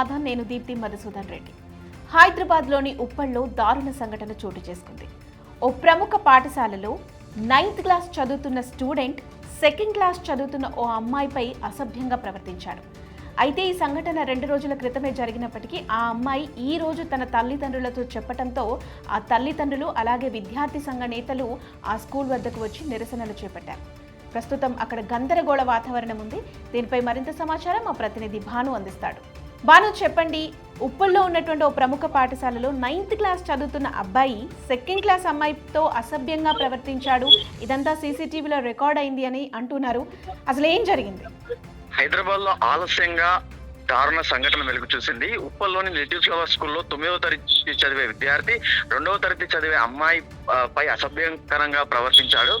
సంవాదం నేను దీప్తి మధుసూదన్ రెడ్డి. హైదరాబాద్లోని ఉప్పల్లో దారుణ సంఘటన చోటు చేసుకుంది. ఓ ప్రముఖ పాఠశాలలో నైన్త్ క్లాస్ చదువుతున్న స్టూడెంట్ సెకండ్ క్లాస్ చదువుతున్న ఓ అమ్మాయిపై అసభ్యంగా ప్రవర్తించాడు. అయితే ఈ సంఘటన రెండు రోజుల క్రితమే జరిగినప్పటికీ ఆ అమ్మాయి ఈ రోజు తన తల్లిదండ్రులతో చెప్పడంతో ఆ తల్లిదండ్రులు అలాగే విద్యార్థి సంఘ నేతలు ఆ స్కూల్ వద్దకు వచ్చి నిరసనలు చేపట్టారు. ప్రస్తుతం అక్కడ గందరగోళ వాతావరణం ఉంది. దీనిపై మరింత సమాచారం మా ప్రతినిధి భాను అందిస్తాడు. భాను చెప్పండి ఉప్పల్లో ఉన్నటువంటి ఓ ప్రముఖ పాఠశాలలో నైన్త్ క్లాస్ చదువుతున్న అబ్బాయి సెకండ్ క్లాస్ అమ్మాయితో అసభ్యంగా ప్రవర్తించాడు. ఇదంతా సీసీటీవీలో రికార్డ్ అయింది అని అంటున్నారు. అసలు ఏం జరిగింది? హైదరాబాద్లో ఆలస్యంగా దారుణ సంఘటన వెలుగు చూసింది. ఉప్పల్లోని లిటిల్ ఫ్లవర్ స్కూల్లో తొమ్మిదవ తరగతి చదివే విద్యార్థి రెండవ తరగతి చదివే అమ్మాయి పై అసభ్యకరంగా ప్రవర్తించాడు.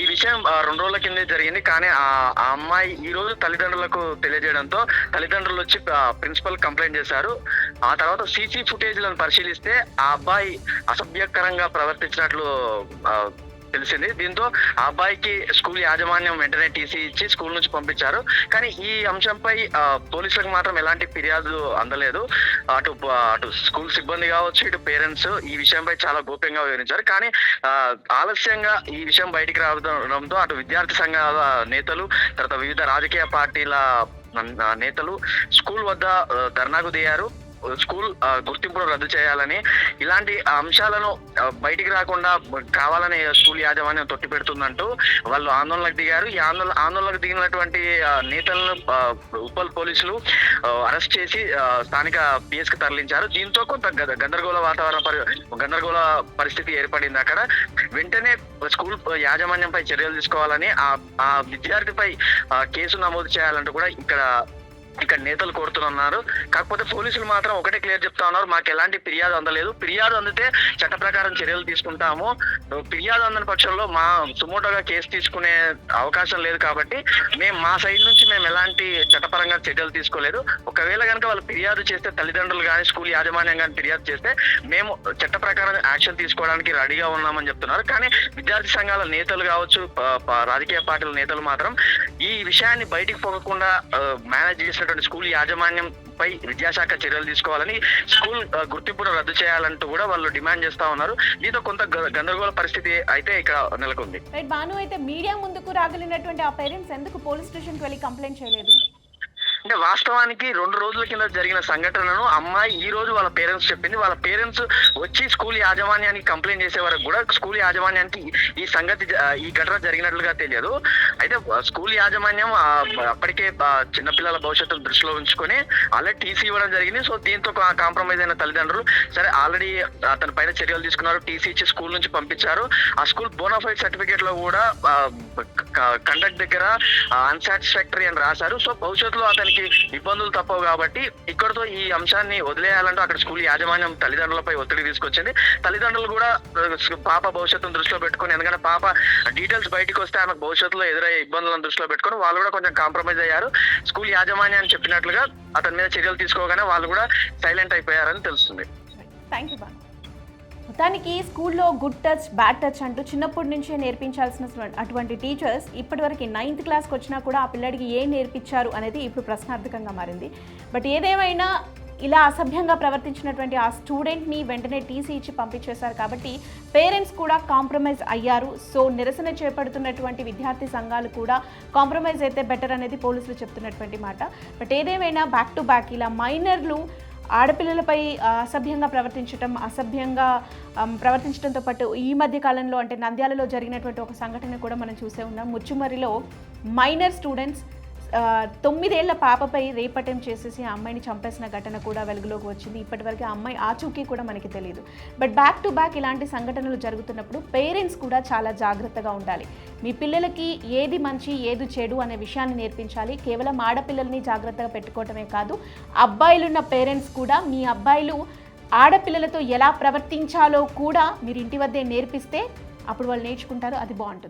ఈ విషయం రెండు రోజుల కిందే జరిగింది. కానీ ఆ అమ్మాయి ఈ రోజు తల్లిదండ్రులకు తెలియజేయడంతో తల్లిదండ్రులు వచ్చి ప్రిన్సిపల్ కంప్లైంట్ చేశారు. ఆ తర్వాత సీసీ ఫుటేజ్లను పరిశీలిస్తే ఆ అబ్బాయి అసభ్యకరంగా ప్రవర్తించినట్లు తెలిసింది. దీంతో ఆ అబ్బాయికి స్కూల్ యాజమాన్యం వెంటనే టీసీ ఇచ్చి స్కూల్ నుంచి పంపించారు. కానీ ఈ అంశంపై పోలీసులకు మాత్రం ఎలాంటి ఫిర్యాదు అందలేదు. అటు అటు స్కూల్ సిబ్బంది కావచ్చు ఇటు పేరెంట్స్ ఈ విషయంపై చాలా గోప్యంగా వివరించారు. కానీ ఆలస్యంగా ఈ విషయం బయటికి రావడంతో అటు విద్యార్థి సంఘాల నేతలు తర్వాత వివిధ రాజకీయ పార్టీల నేతలు స్కూల్ వద్ద ధర్నాకు దిగారు. స్కూల్ గుర్తింపును రద్దు చేయాలని ఇలాంటి అంశాలను బయటికి రాకుండా కావాలని స్కూల్ యాజమాన్యం తొట్టి పెడుతుందంటూ వాళ్ళు ఆందోళనకు దిగారు. ఈ ఆందోళన ఆందోళనకు దిగినటువంటి నేతలను ఉప్పల్ పోలీసులు అరెస్ట్ చేసి స్థానిక పిఎస్కి తరలించారు. దీంతో కొంత గందరగోళ వాతావరణ పరి- గందరగోళ పరిస్థితి ఏర్పడింది అక్కడ. వెంటనే స్కూల్ యాజమాన్యంపై చర్యలు తీసుకోవాలని ఆ ఆ విద్యార్థిపై ఆ, కేసు నమోదు చేయాలంటూ కూడా ఇక్కడ ఇక్కడ నేతలు కోరుతున్నారు. కాకపోతే పోలీసులు మాత్రం ఒకటే క్లియర్ చెప్తా ఉన్నారు. మాకు ఎలాంటి ఫిర్యాదు అందలేదు. ఫిర్యాదు అందితే చట్ట ప్రకారం చర్యలు తీసుకుంటాము. ఫిర్యాదు అందని పక్షంలో మా సుమోటోగా కేసు తీసుకునే అవకాశం లేదు కాబట్టి మేము మా సైడ్ నుంచి మేము ఎలాంటి చట్టపరంగా చర్యలు తీసుకోలేదు. ఒకవేళ కనుక వాళ్ళు ఫిర్యాదు చేస్తే తల్లిదండ్రులు కానీ స్కూల్ యాజమాన్యం కానీ ఫిర్యాదు చేస్తే మేము చట్ట ప్రకారం యాక్షన్ తీసుకోవడానికి రెడీగా ఉన్నామని చెప్తున్నారు. కానీ విద్యార్థి సంఘాల నేతలు కావచ్చు రాజకీయ పార్టీల నేతలు మాత్రం ఈ విషయాన్ని బయటికి పోకుండా మేనేజ్ ఉన్నటువంటి స్కూల్ యాజమాన్యం పై విద్యాశాఖ చర్యలు తీసుకోవాలని స్కూల్ గుర్తింపును రద్దు చేయాలంటూ కూడా వాళ్ళు డిమాండ్ చేస్తా ఉన్నారు. దీంతో కొంత గ- గందరగోళ పరిస్థితి అయితే ఇక్కడ నెలకొంది. రైట్ భాను అయితే మీడియా ముందుకు రాగలిగినటువంటి ఆ పేరెంట్స్ ఎందుకు పోలీస్ స్టేషన్కి వెళ్ళి కంప్లైంట్ చేయలేదు? అంటే వాస్తవానికి రెండు రోజుల కింద జరిగిన సంఘటనను అమ్మాయి ఈ రోజు వాళ్ళ పేరెంట్స్ చెప్పింది. వాళ్ళ పేరెంట్స్ వచ్చి స్కూల్ యాజమాన్యానికి కంప్లైంట్ చేసే వరకు కూడా స్కూల్ యాజమాన్యానికి ఈ సంగతి ఈ ఘటన జరిగినట్లుగా తెలియదు. అయితే స్కూల్ యాజమాన్యం అప్పటికే చిన్నపిల్లల భవిష్యత్తును దృష్టిలో ఉంచుకొని ఆల్రెడీ టీసీ ఇవ్వడం జరిగింది. సో దీంతో కాంప్రమైజ్ అయిన తల్లిదండ్రులు సరే ఆల్రెడీ అతని పైన చర్యలు తీసుకున్నారు. టీసీ ఇచ్చి స్కూల్ నుంచి పంపించారు. ఆ స్కూల్ బోనాఫైడ్ సర్టిఫికేట్లో కూడా కండక్ట్ దగ్గర అన్సాటిస్ఫాక్టరీ అని రాశారు. సో భవిష్యత్తులో అతనికి ఇబ్బందులు తప్పవు కాబట్టి ఇక్కడతో ఈ అంశాన్ని వదిలేయాలంటూ అక్కడ స్కూల్ యాజమాన్యం తల్లిదండ్రులపై ఒత్తిడి తీసుకొచ్చింది. తల్లిదండ్రులు కూడా పాప భవిష్యత్తును దృష్టిలో పెట్టుకొని ఎందుకంటే పాప డీటెయిల్స్ బయటకు వస్తే ఆమెకు భవిష్యత్తులో ఎదురయ్యే ఇబ్బందులను దృష్టిలో పెట్టుకొని వాళ్ళు కూడా కొంచెం కాంప్రమైజ్ అయ్యారు. స్కూల్ యాజమాన్యాన్ని చెప్పినట్లుగా అతని మీద చర్యలు తీసుకోగానే వాళ్ళు కూడా సైలెంట్ అయిపోయారని తెలుస్తుంది. థ్యాంక్ యూ మొత్తానికి స్కూల్లో గుడ్ టచ్ బ్యాడ్ టచ్ అంటూ చిన్నప్పటి నుంచే నేర్పించాల్సిన అటువంటి టీచర్స్ ఇప్పటివరకు నైన్త్ క్లాస్కి వచ్చినా కూడా ఆ పిల్లడికి ఏం నేర్పించారు అనేది ఇప్పుడు ప్రశ్నార్థకంగా మారింది. బట్ ఏదేమైనా ఇలా అసభ్యంగా ప్రవర్తించినటువంటి ఆ స్టూడెంట్ని వెంటనే టీసీ ఇచ్చి పంపించేశారు కాబట్టి పేరెంట్స్ కూడా కాంప్రమైజ్ అయ్యారు. సో నిరసన చేపడుతున్నటువంటి విద్యార్థి సంఘాలు కూడా కాంప్రమైజ్ అయితే బెటర్ అనేది పోలీసులు చెప్తున్నటువంటి మాట. బట్ ఏదేమైనా బ్యాక్ టు బ్యాక్ ఇలా మైనర్లు ఆడపిల్లలపై అసభ్యంగా ప్రవర్తించటం అసభ్యంగా ప్రవర్తించడంతో పాటు ఈ మధ్య కాలంలో అంటే నంద్యాలలో జరిగినటువంటి ఒక సంఘటన కూడా మనం చూసే ఉన్నాం. ముచ్చుమరిలో మైనర్ స్టూడెంట్స్ తొమ్మిదేళ్ళ పాపపై రేప్ అటెంప్ట్ చేసేసి ఆ అమ్మాయిని చంపేసిన ఘటన కూడా వెలుగులోకి వచ్చింది. ఇప్పటివరకు ఆ అమ్మాయి ఆచూకీ కూడా మనకి తెలియదు బట్ బ్యాక్ టు బ్యాక్ ఇలాంటి సంఘటనలు జరుగుతున్నప్పుడు పేరెంట్స్ కూడా చాలా జాగ్రత్తగా ఉండాలి. మీ పిల్లలకి ఏది మంచి ఏది చెడు అనే విషయాన్ని నేర్పించాలి. కేవలం ఆడపిల్లల్ని జాగ్రత్తగా పెట్టుకోవటమే కాదు అబ్బాయిలున్న పేరెంట్స్ కూడా మీ అబ్బాయిలు ఆడపిల్లలతో ఎలా ప్రవర్తించాలో కూడా మీరు ఇంటి వద్దే నేర్పిస్తే అప్పుడు వాళ్ళు నేర్చుకుంటారు అది బాగుంటుంది.